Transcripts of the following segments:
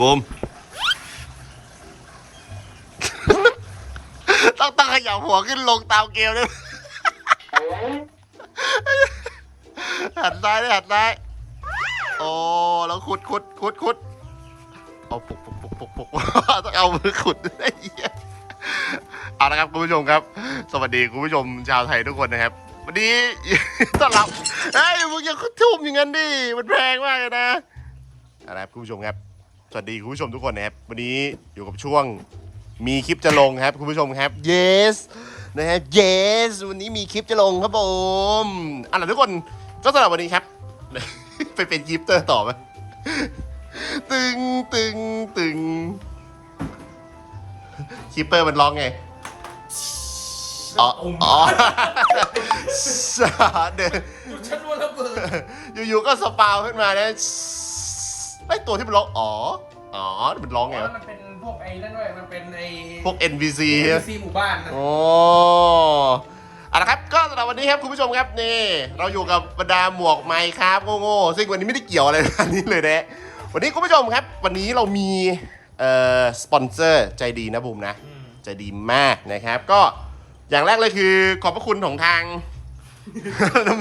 บูมต้องต้องขยับหัวขึ้นลงตามเกมด้วยหันซ้ายเลยหันซ้าย โอ้แล้วขุดขุดขุดขุดเอาปุกปุกปุกปุกปุกต้องเอามือขุดไอ้เหี้ยเอาละครับคุณผู้ชมครับ สวัสดีคุณผู้ชมชาวไทยทุกคนนะครับ วันนี้ต้อนรับเฮ้ยมึงอย่าทุ่มอย่างนั้นดิมันแพงมากเลยนะอาละครับคุณผู้ชมครับ สวัสดีคุณผู้ชมทุกคนนะครับวันนี้อยู่กับช่วงมีคลิปจะลงครับคุณผู้ชมครับ yes นะครับ yes วันนี้มีคลิปจะลงครับผมเอาล่ะทุกคนก็สำหรับวันนี้ครับ ไปเป็นยิปเตอร์ต่อไหมตึงตึงตึงคิปเปอร์มันร้องไงอ๋ออ๋อเดินฉันว่าระเบิดอยู่ๆก็สปาวขึ้นมานะ ไอตัวที่มันร้องอ๋อ อ๋อมันร้องไงวะมันเป็นพวกไอ้นั่นด้วย มันเป็นไอ้พวก NPC เอใช่ไหมซีหมู่บ้านนะโอ้เอาละครับ ก็สำหรับวันนี้ครับคุณผู้ชมครับนี่ เราอยู่กับบรรดาหมวกไมค์ครับโง่ๆซึ่งวันนี้ไม่ได้เกี่ยวอะไรกับอันนี้เลยนะวันนี้คุณผู้ชมครับ วันนี้เรามีเอ่อสปอนเซอร์ใจดีนะบุมนะใจดีมากนะครับ ก็อย่างแรกเลยคือขอบพระคุณของทาง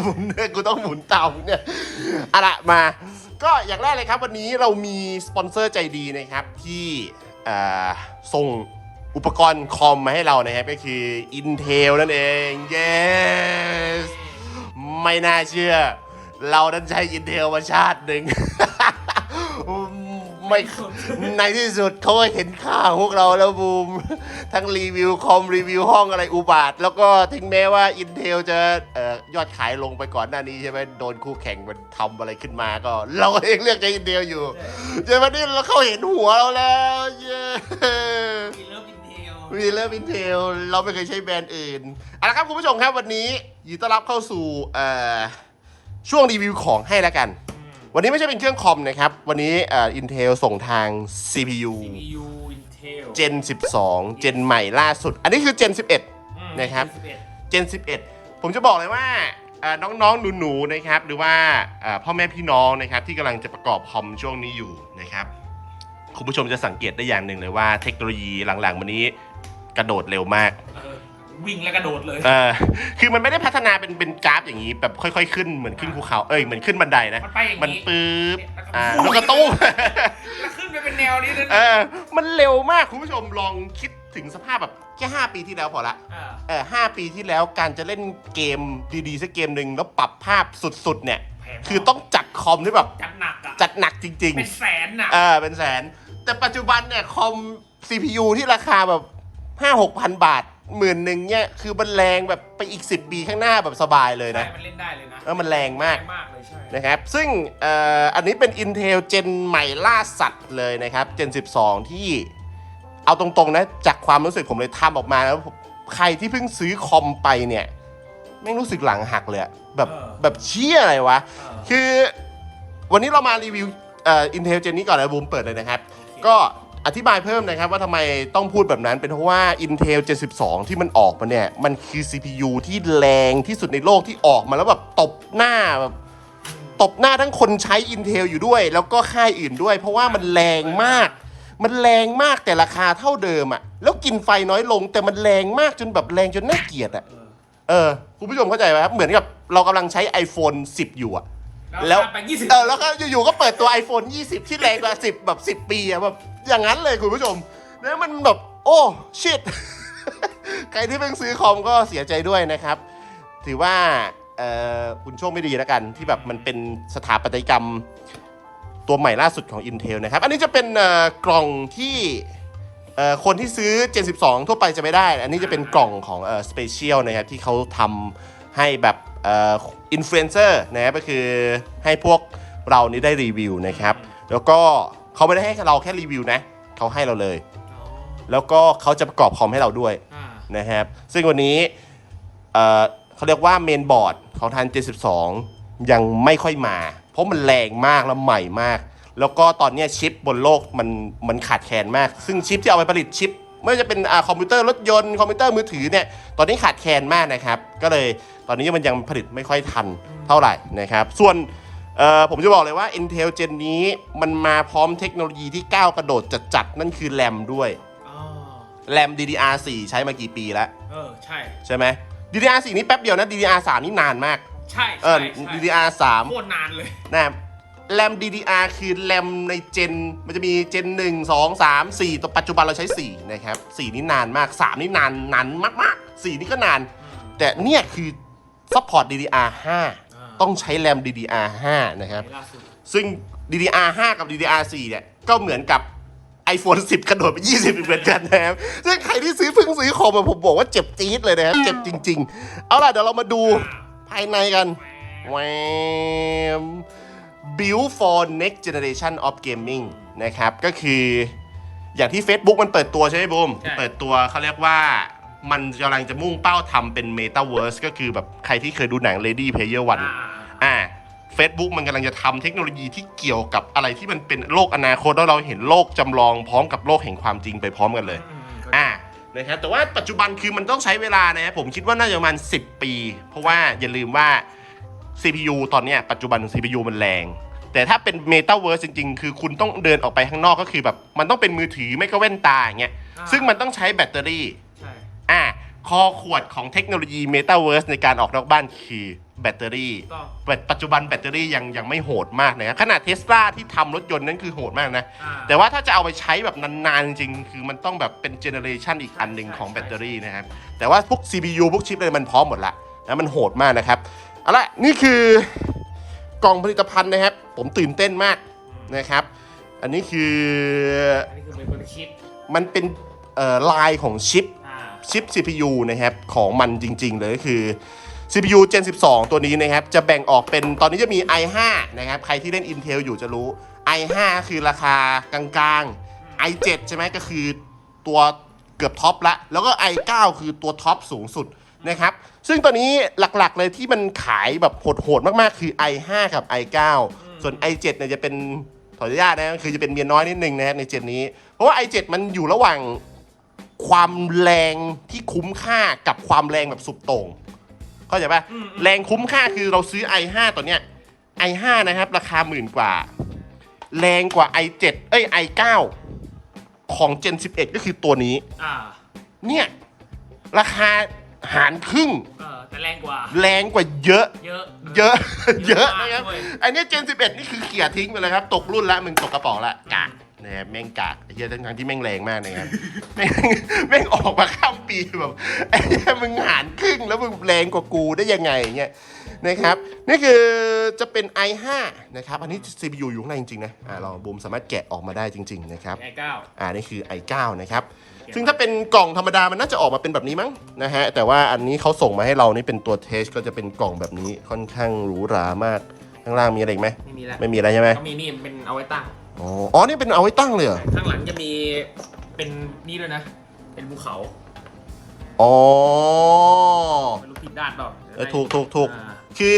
หมุนเนี่ยกูต้องหมุนเตาเนี่ยเอาละมา ก็อย่างแรกเลยครับวันนี้เรามีสปอนเซอร์ใจดีนะครับที่ส่งอุปกรณ์คอมมาให้เรานะครับก็คือ Intel นั่นเอง yes ไม่น่าเชื่อ เรานั้นใช้ Intel มาชาติหนึ่ง ไม่ในที่สุดเขาก็เห็นค่าของพวกเราแล้วบูม ทั้งรีวิวคอมรีวิวห้องอะไรอุบาท แล้วก็ถึงแม้ว่า Intel จะเอ่อยอดขายลงไปก่อนหน้านี้ใช่ไหมโดนคู่แข่งมันทำอะไรขึ้นมาก็ เราก็เองเลือกใช้ Intel อยู่ใช่ไหมนี่เราเขาเห็นหัวเราแล้วเย้มีเลิฟอินเทลวีเลอร์วินเทลเราไม่เคยใช้แบรนด์อื่นเอาละครับคุณผู้ชมครับวันนี้ยินดีต้อนรับเข้าสู่เอ่อช่วงรีวิวของให้แล้วกัน วันนี้ไม่ใช่เป็นเครื่องคอมนะครับ วันนี้เอ่อ Intel ส่งทาง CPU CPU Intel Gen 12 Gen ใหม่ล่าสุด อันนี้คือ Gen 11 นะครับ Gen 11 ผมจะบอกเลยว่าเอ่อน้องๆหนูๆนะครับ หรือว่าเอ่อพ่อแม่พี่น้องนะครับ ที่กำลังจะประกอบคอมช่วงนี้อยู่นะครับ คุณผู้ชมจะสังเกตได้อย่างหนึ่งเลยว่าเทคโนโลยีหลังๆวันนี้กระโดดเร็วมากเออ วิ่งแล้วกระโดดเลยเออคือมันไม่ได้พัฒนาเป็นเป็นกราฟอย่างนี้แบบค่อยๆขึ้นเหมือนขึ้นภูเขาเอ้ยเหมือนขึ้นบันไดนะมันไปอย่างนี้มันปื๊บเนี่ยอ่าแล้แล้ววก็ก็ตู้แล้วขึ้นไปเป็นแนวนี้เลยเอนะอมันเร็วมากคุณผู้ชมลองคิดถึงสภาพแบบแค่5ปีที่แล้วพอละอ่าเออห้าปีที่แล้วการจะเล่นเกมดีๆสักเกมหนึ่งแล้วปรับภาพสุดๆเนี่ยแพงคือต้องจัดคอมที่แบบจัดหนักอะจัดหนักจริง เป็นแสนน่ะ ๆ เออเป็นแสน แต่ปัจจุบันเนี่ยคอม CPU ที่ราคาแบบ5 6พันบาท หมื่นหนึ่งเนี่ยคือมันแรงแบบไปอีก 10 ปีข้างหน้าแบบสบายเลยใช่นะมันเล่นได้เลยนะเออมันแรงมาก แรงมากเลยใช่ นะครับ ซึ่งเอ่ออันนี้เป็น Intel Gen ใหม่ล่าสัตว์เลยนะครับ Gen 12 ที่เอาตรงๆนะ จากความรู้สึกผมเลยทำออกมาแล้วผมใครที่เพิ่งซื้อคอมไปเนี่ยไม่งรู้สึกหลังหักเลยอะแบบแบบเชี่ยอะไรวะเออคือวันนี้เรามารีวิวเอ่อ Intel Gen นี้ก่อนนะบูมเปิดเลยนะครับ ก็ อธิบายเพิ่มนะครับว่าทำไมต้องพูดแบบนั้นเป็นเพราะว่า Intel Gen 12ที่มันออกมาเนี่ย มันคือ CPU ที่แรงที่สุดในโลกที่ออกมาแล้วแบบตบหน้าแบบตบหน้าทั้งคนใช้ Intel อยู่ด้วย แล้วก็ค่ายอื่นด้วย เพราะว่ามันแรงมาก มันแรงมากแต่ราคาเท่าเดิมอะแล้วกินไฟน้อยลง แต่มันแรงมากจนแบบแรงจนน่าเกลียดอะเออเออคุณผู้ชมเข้าใจไหมครับเหมือนกับเรากำลังใช้ iPhone 10 อยู่อะแล้วไปยี่สิบเออแล้วก็อยู่ๆก็เปิดตัว iPhone 20 ที่แรงกว่า 10 แบบ 10 ปีอะแบบ อย่างนั้นเลยคุณผู้ชมแล้วมันแบบโอ้ชิตใครที่เพิ่งซื้อคอมก็เสียใจด้วยนะครับ ถือว่าคุณโชคไม่ดีแล้วกัน ที่แบบมันเป็นสถาปัตยกรรมตัวใหม่ล่าสุดของ Intel นะครับ อันนี้จะเป็นกล่องที่คนที่ซื้อ Gen 12 ทั่วไปจะไม่ได้ อันนี้จะเป็นกล่องของเอ่อ Special นะครับที่เขาทำให้แบบอินฟลูเอนเซอร์นะครับก็คือให้พวกเรานี่ได้รีวิวนะครับ แล้วก็ เขาไม่ได้ให้เราแค่รีวิวนะเขาให้เราเลยอ๋อแล้วก็เขาจะประกอบคอมให้เราด้วยอ่านะครับ ซึ่งวันนี้เอ่อเขาเรียกว่าเมนบอร์ดของทัน72 ยังไม่ค่อยมา เพราะมันแรงมากและใหม่มาก แล้วก็ตอนเนี้ยชิปบนโลกมันมันขาดแคลนมาก ซึ่งชิปที่เอาไปผลิตชิป ไม่ว่าจะเป็นอ่าคอมพิวเตอร์รถยนต์คอมพิวเตอร์มือถือเนี่ยตอนนี้ขาดแคลนมากนะครับ ก็เลยตอนนี้มันยังผลิตไม่ค่อยทันเท่าไหร่นะครับ ส่วน เอ่อผมจะบอกเลยว่า Intel Gen นี้มันมาพร้อมเทคโนโลยีที่ก้าวกระโดดจัดๆนั่นคือแรมด้วยอ๋อแรม DDR4 ใช้มากี่ปีแล้ว เออ ใช่ ใช่ไหม DDR4 นี่แป๊บเดียวนะ DDR3 นี่นานมาก ใช่เออใช่ใช่ DDR3 โคตรนานเลย นะครับแรม DDR คือแรมในเจน มันจะมีเจน 1 2 3 4ตัวปัจจุบันเราใช้ 4 นะครับ 4 นี่นานมาก 3 นี่นานนานมากๆ 4 นี่ก็นาน แต่เนี่ยคือซัพพอร์ต DDR 5 ต้องใช้แรม DDR 5 นะครับล่าสุดซึ่ง DDR 5 กับ DDR 4 เนี่ย ก็เหมือนกับ iPhone 10 กระโดดไป 20เหมือนกันนะครับ ซึ่งใครที่ซื้อเพิ่งซื้อคอมอะผมบอกว่าเจ็บจี๊ดเลยนะครับ เจ็บจริง ๆ เอาล่ะ เดี๋ยวเรามาดูภายในกันแวม Build for next generation of gaming นะครับ ก็คืออย่างที่ Facebook มันเปิดตัวใช่ไหมบูมใช่ เปิดตัวเขาเรียกว่ามันกำลังจะมุ่งเป้าทำเป็น Metaverse ก็คือแบบใครที่เคยดูหนัง Lady Player One อ่า อ่า Facebook มันกำลังจะทำเทคโนโลยีที่เกี่ยวกับอะไรที่มันเป็นโลกอนาคตแล้วเราเห็นโลกจำลองพร้อมกับโลกแห่งความจริงไปพร้อมกันเลยอืมอ่านะครับแต่ว่าปัจจุบันคือมันต้องใช้เวลานะครับผมคิดว่าน่าจะประมาณ 10 ปี เพราะว่าอย่าลืมว่า CPU ตอนเนี้ยปัจจุบัน CPU มันแรง แต่ถ้าเป็น Metaverse จริง ๆ คือคุณต้องเดินออกไปข้างนอกก็คือแบบมันต้องเป็นมือถือไม่ก็แว่นตาอย่างเงี้ยซึ่งมันต้องใช้แบตเตอรี่ใช่อ่าคอขวดของเทคโนโลยี Metaverse ในการออกนอกบ้านคือ แบตเตอรี่ต้อง แบตปัจจุบันแบตเตอรี่ยังยังไม่โหดมากนะครับขนาดเทสลาที่ทำรถยนต์นั้นคือโหดมากนะ อ่า แต่ว่าถ้าจะเอาไปใช้แบบนานๆ จริงๆ คือมันต้องแบบเป็นเจเนอเรชันอีกอันหนึ่งใช่ของใช่แบตเตอรี่นะครับ แต่ว่าพวก CPU พวกชิปเลยมันพร้อมหมดละนะมันโหดมากนะครับ เอาละนี่คือกล่องผลิตภัณฑ์นะครับ ผมตื่นเต้นมากนะครับ อันนี้คืออันนี้คือเป็นคนคิดมันเป็นเอ่อลายของชิป อ่าชิป CPU นะครับ ของมันจริงๆเลยก็คือ CPU Gen 12 ตัวนี้นะครับ จะแบ่งออกเป็นตอนนี้จะมี i5 นะครับ ใครที่เล่น Intel อยู่จะรู้ i5 คือราคากลางๆ i7 ใช่ไหมก็คือตัวเกือบท็อปละ แล้วก็ i9 คือตัวท็อปสูงสุดนะครับ ซึ่งตอนนี้หลักๆเลยที่มันขายแบบโหดๆมากๆ คือ i5 กับ i9 ส่วน i7 เนี่ยจะเป็นขออนุญาตนะคือจะเป็นเมียน้อยนิดนึงนะครับในเจนนี้ เพราะว่า i7 มันอยู่ระหว่างความแรงที่คุ้มค่ากับความแรงแบบสุดโต่ง เข้าใจปะแรงคุ้มค่าคือเราซื้อ i5 ตัวเนี้ย i5 นะครับ ราคาหมื่นกว่า แรงกว่า i7 เอ้ย i9 ของ Gen 11 ก็คือตัวนี้ อ่าเนี่ย ราคาหารครึ่ง เออแต่แรงกว่า แรงกว่าเยอะ เยอะเยอะ เยอะมากนะครับด้วย อันเนี้ย Gen 11 นี่คือเขี่ยทิ้งไปเลยครับ ตกรุ่นละมึงตกกระป๋องละกาก นะครับแม่งกากไอ้เหี้ยทั้งๆที่แม่งแรงมากนะครับแม่งแม่งออกมาข้ามปีแบบไอ้เหี้ยมึงหารครึ่งแล้วมึงแรงกว่ากูได้ยังไงเงี้ยนะครับนี่คือจะเป็น i5 นะครับอันนี้ CPU อยู่ข้างในจริงๆนะอ่าเราบูมสามารถแกะออกมาได้จริง ๆ นะครับ ไอเก้าอ่านี่คือ i9 นะครับ ซึ่งถ้าเป็นกล่องธรรมดามันน่าจะออกมาเป็นแบบนี้มั้งนะฮะ แต่ว่าอันนี้เขาส่งมาให้เรานี่เป็นตัวเทสก็จะเป็นกล่องแบบนี้ค่อนข้างหรูหรามาก ข้างล่างมีอะไรอีกไหมไม่มีแล้วไม่มีอะไรใช่ไหมก็มีนี่เป็นเอาไว้ตั้ง อ๋ออ๋อนี่เป็นเอาไว้ตั้งเลยเหรอข้างหลังจะมีเป็นนี่ด้วยนะ เป็นภูเขาอ๋อ ไม่รู้ผิดด้านเปล่าเออถูกถูกถูก อ่าคือ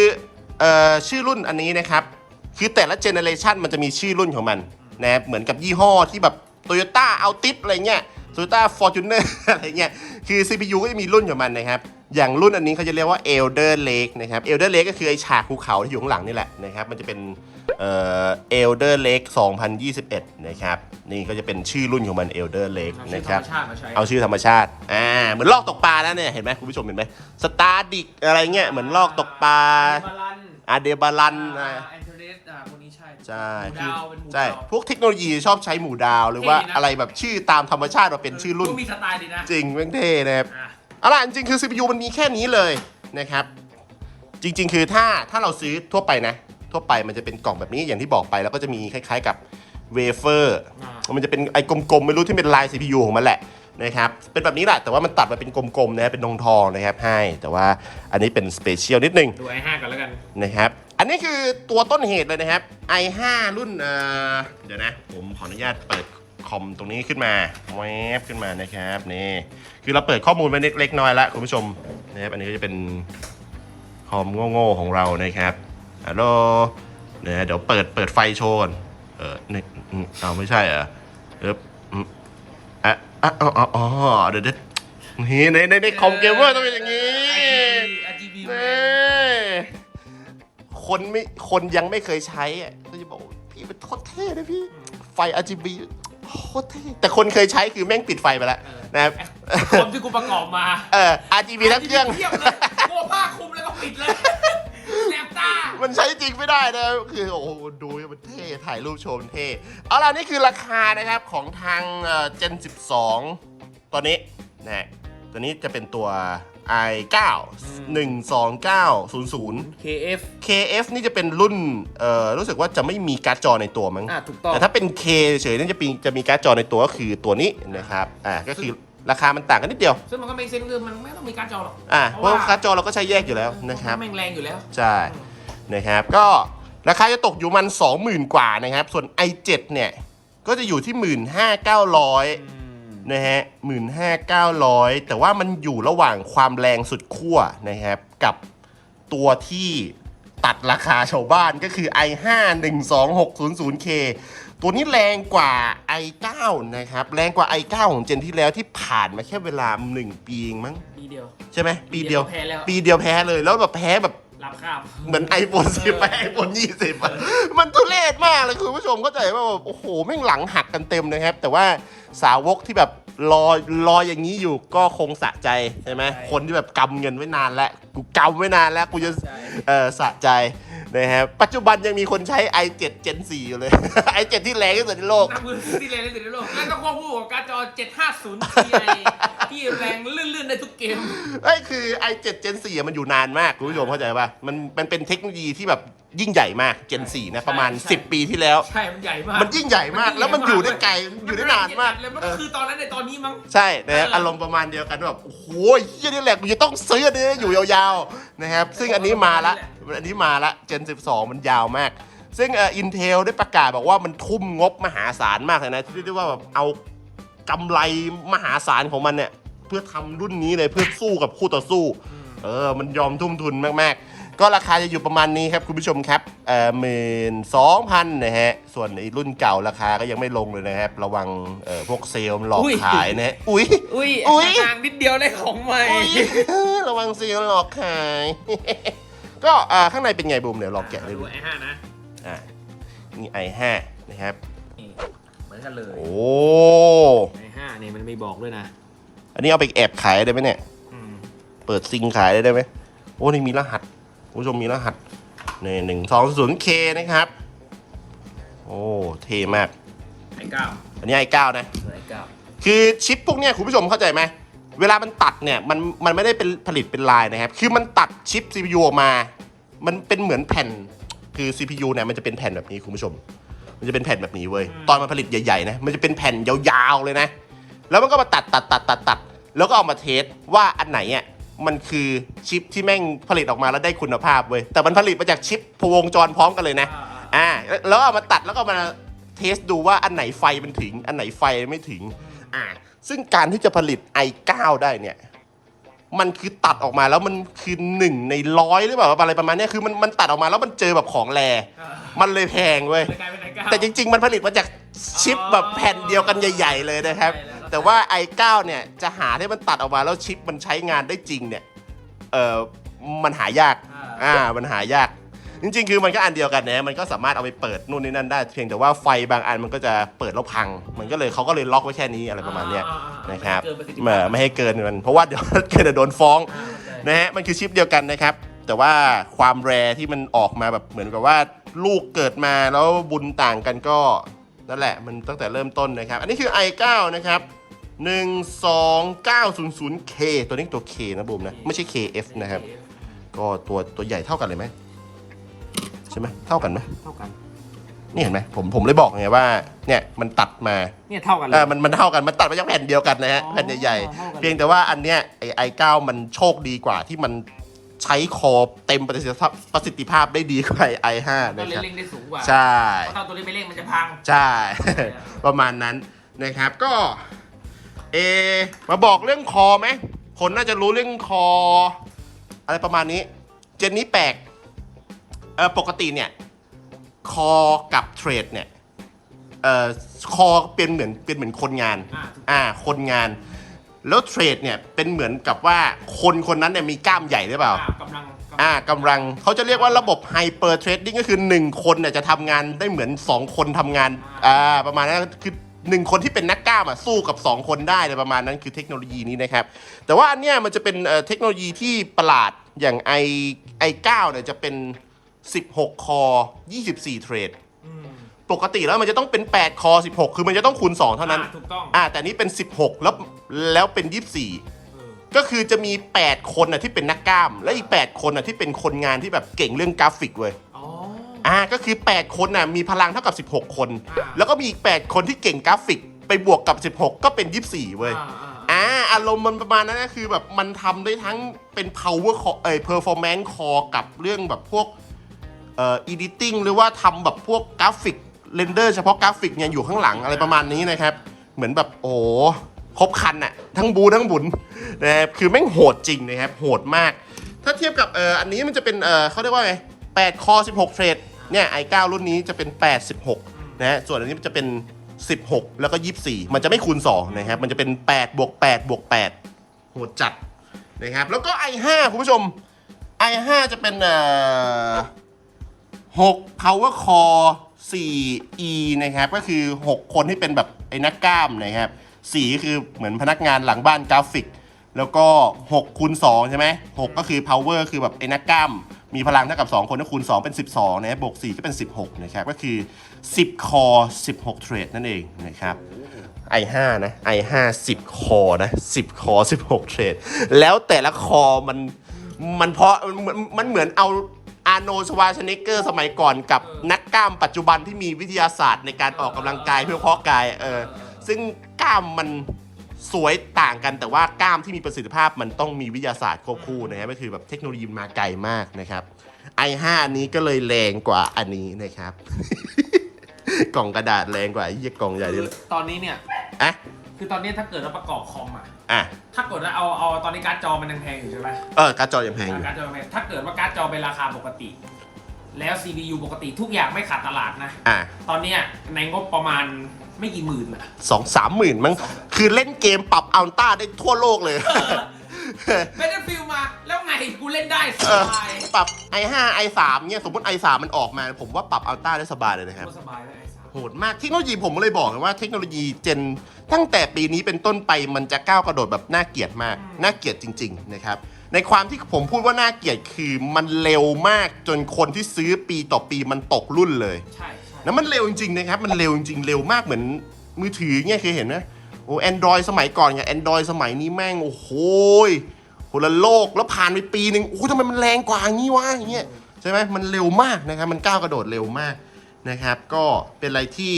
เอ่อชื่อรุ่นอันนี้นะครับ คือแต่ละเจเนเรชันมันจะมีชื่อรุ่นของมันนะครับเหมือนกับยี่ห้อที่แบบ Toyota Altis อะไรเงี้ย Toyota Fortuner อะไรเงี้ยคือ CPU ก็จะมีรุ่นของมันนะครับ อย่างรุ่นอันนี้เขาจะเรียกว่า Elder Lake นะครับ Elder Lake ก็คือไอฉากภูเขาที่อยู่ข้างหลังนี่แหละนะครับ มันจะเป็น เอ่อ Elder Lake 2021 นะครับ นี่ก็จะเป็นชื่อรุ่นของมัน Elder Lake เอาชื่อนะครับธรรมชาติมาใช้เอาชื่อธรรมชาติอ่าเหมือนลอกตกปลาแล้วเนี่ย เห็นไหมคุณผู้ชมเห็นไหมสตาร์ดิกอะไรเงี้ยเหมือนลอกตกปลาบาลันอาเดบาลันอ่านะแอนโทเนสอ่าพวกนี้ใช่ใช่หมู่ดาวเป็นหมู่ใช่ดาวพวกเทคโนโลยีชอบใช้หมู่ดาวหรือว่าเท่ดีนะอะไรแบบชื่อตามธรรมชาติมาเป็นชื่อรุ่นก็มีสไตล์ดีนะจริงแม่งเท่นะครับอะเอาล่ะจริงๆคือ CPU มันมีแค่นี้เลยนะครับ จริง ๆ คือถ้าถ้าเราซื้อทั่วไปนะ ทั่วไปมันจะเป็นกล่องแบบนี้อย่างที่บอกไปแล้วก็จะมีคล้ายๆกับเวเฟอร์มันจะเป็นไอ้กลมๆ ไม่รู้ที่เป็นลาย CPU ของมันแหละนะครับเป็นแบบนี้แหละแต่ว่ามันตัดมาเป็นกลมๆนะเป็นทองทองๆนะครับให้ แต่ว่าอันนี้เป็นสเปเชียลนิดนึงดูไอห้าก่อนแล้วกันนะครับอันนี้คือตัวต้นเหตุเลยนะครับ i5 รุ่นเอ่อเดี๋ยวนะผมขออนุญาตเปิดคอมตรงนี้ขึ้นมาแวบขึ้นมานะครับนี่คือเราเปิดข้อมูลไว้เล็กๆน้อยละคุณผู้ชมนะครับอันนี้ก็จะเป็นคอมโง่ๆของเรานะครับ ฮัลโหลเนี่ยเดี๋ยวเปิดเปิดไฟโชว์ก่อนเออนี่อืมเอาไม่ใช่เหรอเอออืมอะอะอ๋ออ๋ออ๋อเดี๋ยวเดี๋ยวนี่ในในในคอมเกมเมอร์ต้องเป็นอย่างนี้ RGB นี่โคคนไม่คนยังไม่เคยใช้อะก็จะบอกว่าพี่มันโคตรเท่เลยพี่ ไฟ RGB โคตรเท่แต่คนเคยใช้คือแม่งปิดไฟไปแล้วเออนะครับคอมที่กูประกอบมา เออ RGB ทั้งเครื่องเทียบเลยโอ้ผ้าคลุมแล้วก็ปิดเลย แสบตา มันใช้จริงไม่ได้นะคือโอ้โหดูมันเท่ถ่ายรูปโชว์มันเท่เอาล่ะนี่คือราคานะครับของทางเจน 12 ตัวนี้นะฮะตัวนี้จะเป็นตัว i9 12900 KF KF นี่จะเป็นรุ่นเอ่อรู้สึกว่าจะไม่มีการ์ดจอในตัวมั้งอ่าถูกต้องแต่ถ้าเป็น K เฉยๆนี่จะมีจะมีการ์ดจอในตัวก็คือตัวนี้นะครับอ่าก็คือ ราคามันต่างกันนิดเดียว ซึ่งมันก็ไม่เซ็นคือมันไม่ต้องมีการดจอหรอกอ่าเพราะว่าการ์ดจอเราก็ใช้แยกอยู่แล้วนะครับแม่งแรงอยู่แล้ว ใช่ นะครับก็ราคาจะตกอยู่มัน 20,000 กว่านะครับ ส่วน i7 เนี่ย ก็จะอยู่ที่ 15,900นะฮะ15,900 แต่ว่ามันอยู่ระหว่างความแรงสุดขั้วนะครับ กับตัวที่ตัดราคาชาวบ้านก็คือ i5 12600K ตัวนี้แรงกว่า i9 นะครับ แรงกว่า i9 ของเจนที่แล้วที่ผ่านมาแค่เวลา 1 ปีเองมั้ง ปีเดียว ใช่ไหมปีเดียวปีเดียว แพ้แล้ว ปีเดียวแพ้เลย แล้วแบบแพ้แบบรับคาบ เหมือน iPhone 10ไป iPhone 20อะมันทุเรศมากเลยคุณผู้ชมเข้าใจว่าแบบโอ้โหแม่งหลังหักกันเต็มนะครับ แต่ว่าสาวกที่แบบรอรออย่างนี้อยู่ก็คงสะใจใช่ไหมคนที่แบบกำเงินไว้นานแล้วกูกำไว้นานแล้วกูจะ เออสะใจ นะฮะปัจจุบันยังมีคนใช้ i7 Gen 4 อยู่เลย i7 ที่แรงที่สุดในโลก มือที่แรงที่สุดในโลกแล้วก็ควบคู่กับการ์ดจอ 750 Ti ที่แรงลื่นๆในทุกเกม เอ้ยคือ i7 Gen 4อะมันอยู่นานมากคุณผู้ชมเข้าใจป่ะมันมันเป็นเทคโนโลยีที่แบบยิ่งใหญ่มาก Gen 4นะประมาณ ใช่ 10 ปีที่แล้ว ใช่ มันใหญ่มากมันยิ่งใหญ่มากแล้วมันอยู่ได้ไกลอยู่ได้นานมากแล้วมันเอก็อคือตอนนั้นในตอนนี้มั้ง ใช่นะครับเอออ อารมณ์ประมาณเดียวกันแบบโอ้โหเฮียนี่แหละกูจะต้องซื้ออันนี้อยู่ยาวๆนะครับซึ่งอันนี้มาละอันนี้มาละ Gen 12 มันยาวมาก ซึ่งเอ่อ Intel ได้ประกาศบอกว่ามันทุ่มงบมหาศาลมากเลยนะที่เรียกได้ว่าแบบเอากำไรมหาศาลของมันเนี่ยเพื่อทำรุ่นนี้เลยเพื่อสู้กับคู่ต่อสู้เออมันยอมทุ่มทุนมากๆ ก็ราคาจะอยู่ประมาณนี้ครับคุณผู้ชมครับเอ่อหมื่นสองพันนะฮะ ส่วนไอ้รุ่นเก่าราคาก็ยังไม่ลงเลยนะครับ ระวังเอ่อพวกเซลล์มันหลอกขายนะฮะอุ้ยอุ้ยอุ๊ยห่างนิดเดียวได้ของใหม่อุ๊ยระวังเซลล์หลอกขาย ก็อ่าข้างในเป็นไงบูมเดี๋ยวลองแกะเลยดูดูไอ้ห้านะอ่านี่ i5 นะครับนี่เหมือนกันเลยโอ้ไอ้ห้านี่มันไม่บอกด้วยนะ อันนี้เอาไปแอบขายได้ไหมเนี่ยอืมเปิดซิงขายได้ได้ไหม โอ้นี่มีรหัสคุณผู้ชมมีรหัสนี่หนึ่งสองศูนย์เคนะครับ โอ้ เท่มาก ไอ้เก้าอันนี้ไอเก้านะ ไอ้เก้าคือชิปพวกเนี้ยคุณผู้ชมเข้าใจไหม เวลามันตัดเนี่ยมันมันไม่ได้เป็นผลิตเป็นลายนะครับ คือมันตัดชิป CPU ออกมา มันเป็นเหมือนแผ่น คือ CPU เนี่ยมันจะเป็นแผ่นแบบนี้คุณผู้ชม มันจะเป็นแผ่นแบบนี้เว้ย ตอนมันผลิตใหญ่ๆนะ มันจะเป็นแผ่นยาวๆเลยนะ แล้วมันก็มาตัดตัดตัดตัดตัดแล้วก็เอามาเทสว่าอันไหนอะมันคือชิปที่แม่งผลิตออกมาแล้วได้คุณภาพเว้ยแต่มันผลิตมาจากชิปวงจรพร้อมกันเลยนะอ่าแล้วเอามาตัดแล้วก็มาเทสดูว่าอันไหนไฟมันถึง อันไหนไฟไม่ถึงอ่าซึ่งการที่จะผลิต i9 ได้เนี่ยมันคือตัดออกมาแล้วมันคือหนึ่งในร้อยหรือเปล่าอะไรประมาณเนี้ยคือมันมันตัดออกมาแล้วมันเจอแบบของแรอ่ามันเลยแพงเว้ยเลยกลายเป็นไอ้เก้าแต่จริง ๆ มันผลิตมาจากชิปแบบแผ่นเดียวกันใหญ่ ๆ เลยนะครับใช่ แล้วแต่ว่า i9 เนี่ยจะหาให้มันตัดออกมาแล้วชิปมันใช้งานได้จริงเนี่ยเออมันหายากอ่ามันหายาก จริง ๆ คือมันก็อันเดียวกันนะมันก็สามารถเอาไปเปิดนู่นนี่นั่นได้ เพียงแต่ว่าไฟบางอันมันก็จะเปิดแล้วพัง มันก็เลยเขาก็เลยล็อกไว้แค่นี้อะไรประมาณเนี้ยอ่าอ่าอ่านะครับไม่เกินประสิทธิเอภาอพไม่ให้เกินมันเพราะว่าเดี๋ยวเกินเดี๋ยวโดนฟ้องอ่าเข้าใจนะฮะมันคือชิปเดียวกันนะครับ แต่ว่าความแรที่มันออกมาแบบเหมือนกับว่าลูกเกิดมาแล้วบุญต่างกันก็นั่นแหละมันตั้งแต่เริ่มต้นนะครับ อันนี้คือ i9 นะครับ 12900K ตัวนี้ตัว K นะบูมนะ ไม่ใช่ KF นะครับ ก็ตัวตัวใหญ่เท่ากันเลยไหมใช่ไหมเท่ากันไหมเท่ากัน นี่เห็นไหมผมผมเลยบอกไงว่าเนี่ยมันตัดมาเนี่ยเท่ากันเลเอยอมันมันเท่ากันมันตัดมาจากแผ่นเดียวกันนะฮะอ๋อแผ่นใหญ่เท่ากัน ๆเพียงแต่ว่าอันเนี้ยไอไอเก้ามันโชคดีกว่าที่มันใช้คอเต็มประสิทธิภาพประสิทธิภาพได้ดีกว่าไอห้าตัวนะครับเร่งได้สูงกว่าใช่ เพราะถ้าตัวเร่งไม่เร่งมันจะพัง ใช่ ประมาณนั้นนะครับก็ เอ มาบอกเรื่องคอไหม คนน่าจะรู้เรื่องคอ อะไรประมาณนี้ เจนนี้แปลก เออปกติเนี่ย คอกับเทรดเนี่ย เอ่อคอเป็นเหมือนเป็นเหมือนคนงานอ่าถูกอ่า คนงาน แล้วเทรดเนี่ยเป็นเหมือนกับว่าคนคนนั้นเนี่ยมีกล้ามใหญ่หรือเปล่าอ่า กำลังอ่ากำลังเขาจะเรียกว่าระบบไฮเปอร์เทรดดิ้งก็คือ 1 คนเนี่ยจะทำงานได้เหมือน 2 คนทำงาน อ่า ประมาณนั้นคือ 1คนที่เป็นนักกล้ามอะสู้กับ 2 คนได้เลยประมาณนั้นคือเทคโนโลยีนี้นะครับ แต่ว่าอันเนี้ยมันจะเป็นเอ่อเทคโนโลยีที่ประหลาดอย่าง i i9 เนี่ยจะเป็น 16 คอ 24 เทรดอืมปกติแล้วมันจะต้องเป็น 8 คอ 16 คือมันจะต้องคูณ 2 เท่านั้นอ่ถูกต้องอ่าแต่นี้เป็น 16 แล้วแล้วเป็น 24 เออก็คือจะมี 8 คนนะที่เป็นนักกล้าม และอีก 8 คนนะที่เป็นคนงานที่แบบเก่งเรื่องกราฟิกเว้ย อ๋ออ่าก็คือ 8 คนน่ะมีพลังเท่ากับ 16 คน อ่า แล้วก็มีอีก 8 คนที่เก่งกราฟิก ไปบวกกับ 16 ก็เป็น 24 เว้ยอ่าอ่า อ่าอารมณ์มันประมาณนั้นนะคือแบบมันทำได้ทั้งเป็น power core เอ่ย performance core กับเรื่องแบบพวกเอ่อ editing หรือว่าทำแบบพวกกราฟิกเรนเดอร์เฉพาะกราฟิกเนี่ยอยู่ข้างหลังอะไรประมาณนี้นะครับ เหมือนแบบโอ้โหครบครันอะทั้งบูทั้งบุญนะครับคือแม่งโหดจริงนะครับ โหดมาก ถ้าเทียบกับเอ่ออันนี้มันจะเป็นเอ่อเขาเรียกว่าไง8คอ16 เทรด เนี่ย i9 รุ่นนี้จะเป็น 86 นะฮะ ส่วนอันนี้มันจะเป็น 16 แล้วก็ 24 มันจะไม่คูณ 2 นะครับ มันจะเป็น 8 บวก 8 บวก 8 โหดจัดนะครับ แล้วก็ i5 คุณผู้ชม i5 จะเป็นเอ่อ6 power core 4e นะครับ ก็คือ 6 คนที่เป็นแบบไอ้นักกล้ามนะครับ4ก็คือเหมือนพนักงานหลังบ้านกราฟิก แล้วก็6คูณ2ใช่ไหม6ก็คือ power คือแบบไอ้นักกล้าม มีพลังเท่ากับ 2 คนถ้าคูณ 2 เป็น 12นะบวก 4 ก็เป็น 16 นะครับ ก็คือ 10 คอ 16 เทรดนั่นเองนะครับ i5 นะ i5 10 คอนะ 10 คอ 16 เทรด แล้วแต่ละคอมันมันเพราะมันมันเหมือนเอาอาโนชวาชเนเกอร์สมัยก่อนกับนักกล้ามปัจจุบันที่มีวิทยาศาสตร์ในการออกกำลังกายเพื่อเพาะกายเออซึ่งกล้ามมัน สวยต่างกันแต่ว่ากล้ามที่มีประสิทธิภาพมันต้องมีวิทยาศาสตร์ควบคู่นะครับก็คือแบบเทคโนโลยีมันมาไกลมากนะครับ i5 อันนี้ก็เลยแรงกว่าอันนี้นะครับ กล่องกระดาษแรงกว่าไอ้เหี้ยกล่องใหญ่นี่เลยตอนนี้เนี่ย อะคือตอนนี้ถ้าเกิดเราประกอบคอมอะ อะถ้าเกิดว่าเอาเอาตอนนี้การ์ดจอมันยังแพงอยู่ใช่ไหมเออการ์ดจอยังแพงอยู่การ์ดจอแพงถ้าเกิดว่าการ์ดจอเป็นราคาปกติ แล้ว CPU ปกติทุกอย่างไม่ขาดตลาดนะ อะตอนเนี้ยในงบประมาณ ไม่กี่หมื่นอะ สองสามหมื่นมั้งคือเล่นเกมปรับอัลต้าได้ทั่วโลกเลย ไม่ได้ฟิลมา แล้วไงกูเล่นได้สเออบายปรับ i5 i3 เนี่ยสมมติ i3 มันออกมา ผมว่าปรับอัลต้าได้สบายเลยนะครับ กูสบายเลยไอ้สามโหดมากเทคโนโลยีผมเลยบอกเลยว่าเทคโนโลยีเจน ตั้งแต่ปีนี้เป็นต้นไปมันจะก้าวกระโดดแบบน่าเกลียดมาก น่าเกลียดจริง ๆ นะครับ ในความที่ผมพูดว่าน่าเกลียดคือมันเร็วมากจนคนที่ซื้อปีต่อปีมันตกรุ่นเลย ใช่ใช่ แล้วมันเร็วจริงๆนะครับ มันเร็วจริงๆ เร็วมากเหมือนมือถือเงี้ยเคยเห็นไหมโอ้แอนดรอยสมัยก่อนไงแอนดรอยสมัยนี้แม่ง โอ้โหคนละโลกแล้วผ่านไปปีหนึ่งโอ้ทำไมมันแรงกว่างี้วะอย่างเงี้ยใช่ไหมมันเร็วมากนะครับ มันก้าวกระโดดเร็วมากนะครับ ก็เป็นอะไรที่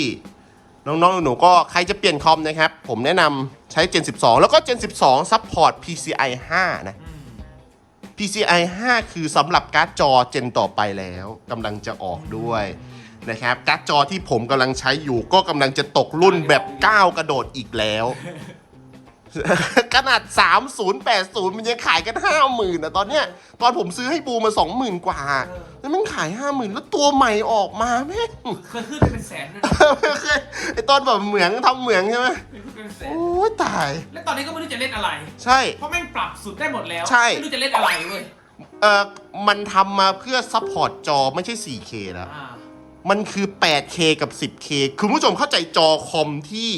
น้องๆ หนูๆก็ใครจะเปลี่ยนคอมนะครับ ผมแนะนำใช้ Gen 12 แล้วก็ Gen 12 support PCI 5 นะ PCI 5 คือสำหรับการ์ดจอเจนต่อไปแล้วกำลังจะออกด้วย นะครับการ์ดจอที่ผมกำลังใช้อยู่ก็กำลังจะตกรุ่นแบบก้าวกระโดดอีกแล้ว ขนาด 3080 มันยังขายกัน 50,000นะตอนเนี้ยตอนผมซื้อให้บูมา 20,000 กว่า แล้วมันขาย 50,000 แล้วตัวใหม่ออกมาแม่งเคยขึ้นไปเป็นแสนด้วยนะไอตอนแบบเหมืองทำเหมืองใช่ไหมเคยขึ้นไปเป็นแสน โอ้ยตาย แล้วตอนนี้ก็ไม่รู้จะเล่นอะไร ใช่ เพราะแม่งปรับสุดได้หมดแล้ว ใช่ ไม่รู้จะเล่นอะไรเว้ย เออมันทำมาเพื่อซัพพอร์ตจอไม่ใช่ 4K แล้วอ่า มันคือ 8K กับ 10K คือคุณผู้ชมเข้าใจจอคอมที่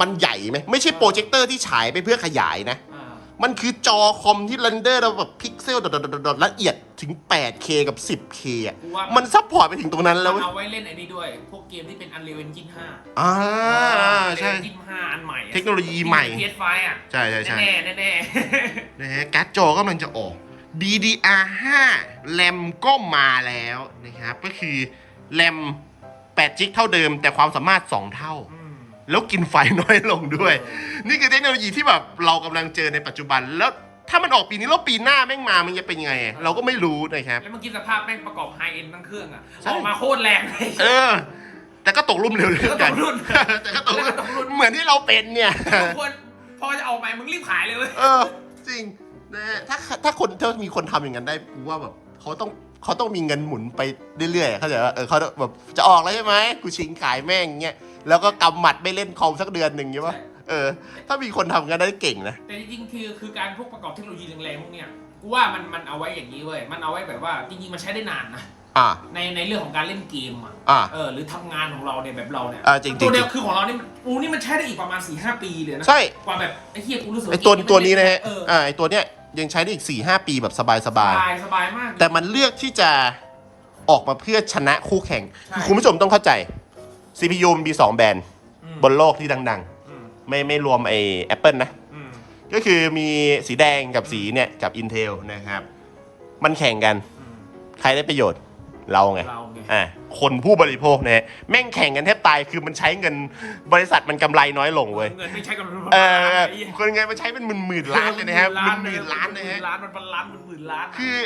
มันใหญ่ไหมไม่ใช่โปรเจคเตอร์ที่ฉายไปเพื่อขยายนะ อ่ามันคือจอคอมที่เรนเดอร์เราแบบพิกเซลดดๆๆๆละเอียดถึง 8K กับ 10K อะกูว่ามันซัพพอร์ตไปถึงตรงนั้นแล้วมันเว้ยเอาไว้เล่นไอ้นี่ด้วย พวกเกมที่เป็น Unreal Engine 5อ่าใช่ Unreal Engine 5อันใหม่อะ เทคโนโลยีใหม่ที่เป็น PS5 อะใช่ใช่ใช่ แน่ๆแน่นะฮะการ์ดจอกำลังจะออก DDR5 แรมก็มาแล้วนะครับ ก็คือ แรม8จิกเท่าเดิม แต่ความสามารถ 2 เท่าๆอืมแล้วกินไฟน้อยลงด้วย นี่คือเทคโนโลยีที่แบบเรากำลังเจอในปัจจุบัน แล้วถ้ามันออกปีนี้แล้วปีหน้าแม่งมามันจะเป็นยังไงอะเราก็ไม่รู้นะครับ แล้วเมื่อกี้สภาพแม่งประกอบไฮเอ็นทั้งเครื่องอะใช่ ออกมาโคตรแรงเลยเออ แต่ก็ตกรุ่นเร็วๆแต่ก็ตกรุ่น แต่ก็ตกรุ่นแต่ก็ตกรุ่นเหมือนที่เราเป็นเนี่ยทุกคนพอจะออกใหม่มึงรีบขายเลยเว้ย เออจริงนะฮะถ้าถ้าคนถ้ามีคนทำอย่างนั้นได้กูว่าแบบเขาต้อง เขาต้องมีเงินหมุนไปเรื่อยๆ เข้าใจว่าเออเขาแบบจะออกแล้วใช่ไหมกูชิงขายแม่งเงี้ยแล้วก็กำหมัดไม่เล่นคอมสักเดือนหนึ่งใช่ปะเออ ถ้ามีคนทำกันได้เก่งนะ แต่จริงๆคือคือการพวกประกอบเทคโนโลยีแรงๆพวกเนี้ยกูว่ามันมันเอาไว้อย่างนี้เว้ยมันเอาไว้แบบว่าจริงๆมันใช้ได้นานนะอ่า ในในเรื่องของการเล่นเกมอะอ่า เออหรือทำงานของเราเนี่ยแบบเราเนี่ยอ่าจริงๆ ตัวเดียวคือของเรานี่มันอูนี่มันใช้ได้อีกประมาณ4ี่ห้าปีเลยนะใช่ กว่าแบบไอ้เฮียกูรู้สึกไอตัวเกมตัวนี้นะฮะเออ อ่าไอตัวเนี้ย ยังใช้ได้อีก4ี่ห้าปีแบบสบายสสบายบายสบายมากแต่มันเลือกที่จะออกมาเพื่อชนะคู่แข่ง ใช่ คุณผู้ชมต้องเข้าใจ CPU มี2 แบรนด์อืมบนโลกที่ดัง อืมๆ ไม่ไม่รวมไอ Apple นะ อืมก็คือมีสีแดงกับสีเนี่ย กับ Intel นะครับ มันแข่งกัน อืม ใครได้ประโยชน์ เราไงเราไง อ่าคนผู้บริโภคนะฮะแม่งแข่งกันแทบตายคือมันใช้เงินบริษัทมันกำไรน้อยลงเว้ยเงินไม่ใช้กันเออไหี้ยคนเงินมันใช้เป็นหมื่นหมื่นๆล้านเลยนะครับหมื่นหมื่นๆล้านนะฮะ ล้านมันเป็นล้านมันหมื่นล้าน คือ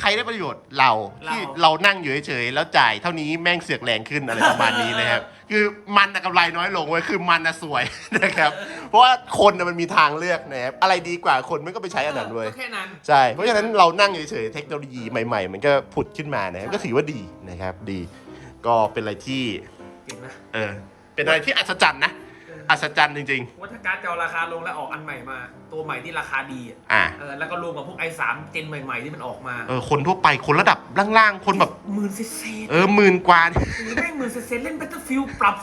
ใครได้ประโยชน์เราเราที่เรานั่งอยู่เฉยๆแล้วจ่ายเท่านี้แม่งเสือกแรงขึ้นอะไรประมาณนี้นะครับ คือมันน่ะกำไรน้อยลงเว้ยคือมันน่ะสวย นะครับ เพราะว่าคนน่ะมันมีทางเลือกนะครับอะไรดีกว่าคนมันก็ไปใช้อันนั้นเว้ย ก็แค่นั้น ใช่ เพราะฉะนั้นเรานั่งเฉยๆเทคโนโลยีใหม่ ๆ มันก็ผุดขึ้นมานะครับก็ถือว่าดีนะครับ ดี ก็เป็นอะไรที่เก่งนะเออ เป็นอะไรที่อัศจรรย์นะ อัศจรรย์จริง ว่าถ้าการดจะเอาราคาลงแล้วออกอันใหม่มา ตัวใหม่ที่ราคาดีอะๆ อะเออแล้วก็รวมกับพวก i3 เจนใหม่ๆที่มันออกมาเออ คนทั่วไป คนระดับล่างๆ คนแบบ หมื่นเศษเออหมื่นกว่าหรือแม่งหมื่นเศษเล่น Battlefield ปรับ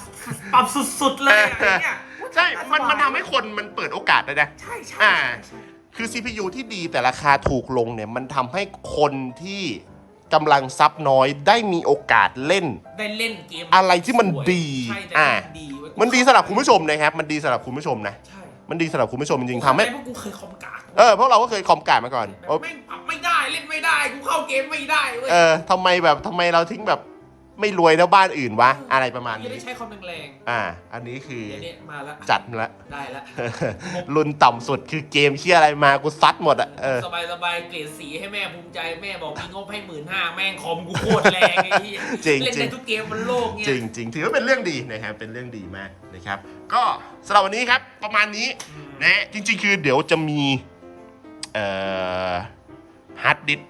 ปรับสุดๆเลยอะไอ้เนี่ยใช่ มันมันทำให้คนมันเปิดโอกาสได้นะ ใช่ใช่อ่า ใช่ คือ CPU ที่ดีแต่ราคาถูกลงเนี่ย มันทำให้คนที่ กำลังซับน้อยได้มีโอกาสเล่น ได้เล่นเกมอะไรที่มันสวยดี ใช่แต่อ่ามันดีเว้ยมันดีสำหรับคุณผู้ชมนะครับ มันดีสำหรับคุณผู้ชมนะ ใช่มันดีสำหรับคุณผู้ชมจริงๆทำให้พวกกูเคยคอมกากเออเพราะเราก็เคยคอมการดมาก่อนแบบแม่งปรับไม่ได้เล่นไม่ได้กูเข้าเกมไม่ได้เว้ย เออทำไมแบบทำไมเราทิ้งแบบ ไม่รวยแล้วบ้านอื่นวะ อะไรประมาณจะนี้ได้ใช้คอมแรงอ่า อันนี้คือๆเดี๋ยวนี้มาละจัดละ ได้ละ รุ่นต่ำสุดคือเกมเชี่ยอะไรมากูซัดหมดอะเออ สบายสบายๆเกรดสีให้แม่ภูมิใจแม่บอกมีงบให้หมื่นห้าแม่งคอมกูโคตรแรงไอ้ที่จริงเล่นจริได้งทุกเกมบนโลกเนี่ย จริงจริงถือว่าเป็นเรื่องดีนะครับ เป็นเรื่องดีมากนะครับ ก็สำหรับวันนี้ครับประมาณนี้อืม นะจริง ๆ คือเดี๋ยวจะมีเอ่อฮาร์ดดิส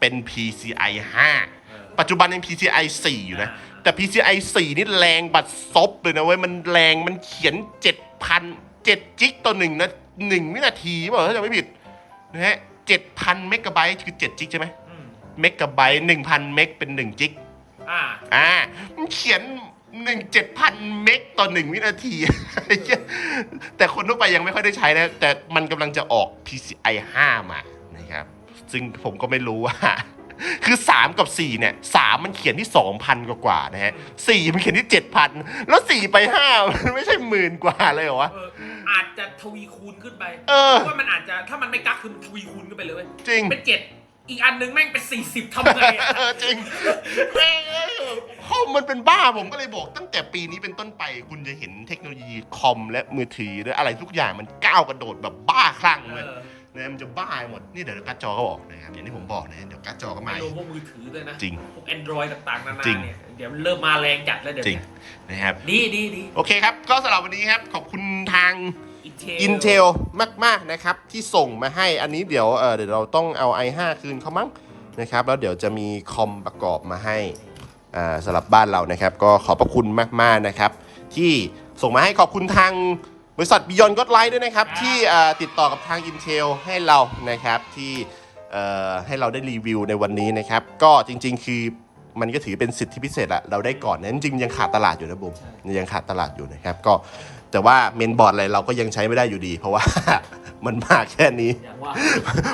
เป็น PCI เออ5 ปัจจุบันยัง PCI 4 อยู่นะอ่าแต่ PCI 4 นี่แรงบัดซบเลยนะเว้ย มันแรงมันเขียน 7,000 7จิกต่อหนึ่งนะหนึ่งวินาทีเปล่าถ้าจำไม่ผิดนะฮะ7,000เมกะไบต์คือ 7 จิกใช่ไหมอืมเมกะไบต์1,000 เมกเป็น 1 จิกอ่าอ่ามันเขียนหนึ่งเจ็ดพันเมกต่อหนึ่งวินาทีไอ้เหี้ยแต่คนทั่วไปยังไม่ค่อยได้ใช้นะ แต่มันกำลังจะออก PCI 5 มานะครับ ซึ่งผมก็ไม่รู้ว่า คือ 3 กับ 4 เนี่ย3มันเขียนที่ 2,000 กว่ากว่าๆนะฮะ4มันเขียนที่ 7,000 แล้ว 4 ไป 5 มันไม่ใช่หมื่นกว่าเลยเหรอวะ เอออาจจะทวีคูณขึ้นไปเออพราะว่ามันอาจจะถ้ามันไม่กักคือมันทวีคูณขึ้นไปเลยเว้ยจริง เป็นเจ็ดอีกอันหนึงแม่งเป็นสี่สิบทำไงอะ เออจริงแม่งเอ้ยคอมมันเป็นบ้าผมก็เลยบอกตั้งแต่ปีนี้เป็นต้นไปคุณจะเห็นเทคโนโลยีคอมและมือถือและอะไรทุกอย่างมันก้าวกระโดดแบบบ้าคลั่งเลย เออ นะมันจะบ้าไปหมดนี่เดี๋ยวการ์ดจอก็บอกนะครับอย่างที่ผมบอกนะเดี๋ยวการ์ดจอก็ไม่มารวมพวกมือถือด้วยนะจริงพวก Android ต่างๆนานาจริงเนี่ยเดี๋ยวเริ่มมาแรงจัดแล้วเดี๋ยวจริงเนี้นะครับดีดีดีโอเคครับ ก็สำหรับวันนี้ครับขอบคุณทาง Intel Intel มากๆนะครับที่ส่งมาให้อันนี้เดี๋ยวเออเดี๋ยวเราต้องเอา i5 คืนเขามั้งนะครับแล้วเดี๋ยวจะมีคอมประกอบมาให้อ่าสำหรับบ้านเรานะครับ ก็ขอบพระคุณมากๆนะครับ ที่ส่งมาให้ขอบคุณทาง บริษัท Beyond God Light ด้วยนะครับ ที่อ่าติดต่อกับทาง Intel ให้เรานะครับที่เอ่อให้เราได้รีวิวในวันนี้นะครับ ก็จริง ๆ คือมันก็ถือเป็นสิทธิพิเศษอะเราได้ก่อนนะจริงๆยังขาดตลาดอยู่นะบุมยังขาดตลาดอยู่นะครับ ก็แต่ว่าเมนบอร์ดอะไรเราก็ยังใช้ไม่ได้อยู่ดี เพราะว่ามันมาแค่นี้อย่างว่า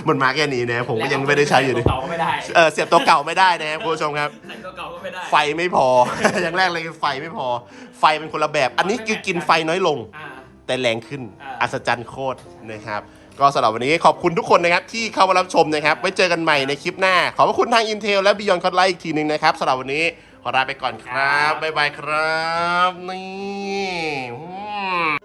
มันมาแค่นี้นะผมก็ยังไม่ได้ใช้อยู่ดีเก่าก็ไม่ได้เออเสียบตัวเก่าไม่ได้นะครับคุณผู้ชมครับใส่ตัวเก่าก็ไม่ได้ไฟไม่พออย่างแรกเลยคือไฟไม่พอ ไฟเป็นคนละแบบ อันนี้คือกินไฟน้อยลงอ่า แต่แรงขึ้นอ่าอัศจรรย์โคตรนะครับ ก็สำหรับวันนี้ขอบคุณทุกคนนะครับที่เข้ามารับชมนะครับ ไว้เจอกันใหม่ในคลิปหน้า ขอบพระคุณทาง Intel และ Beyond c o d Light อีกทีหนึ่งนะครับสำหรับวันนี้ขอลาไปก่อนครับบ๊ายบายครับนี่อืม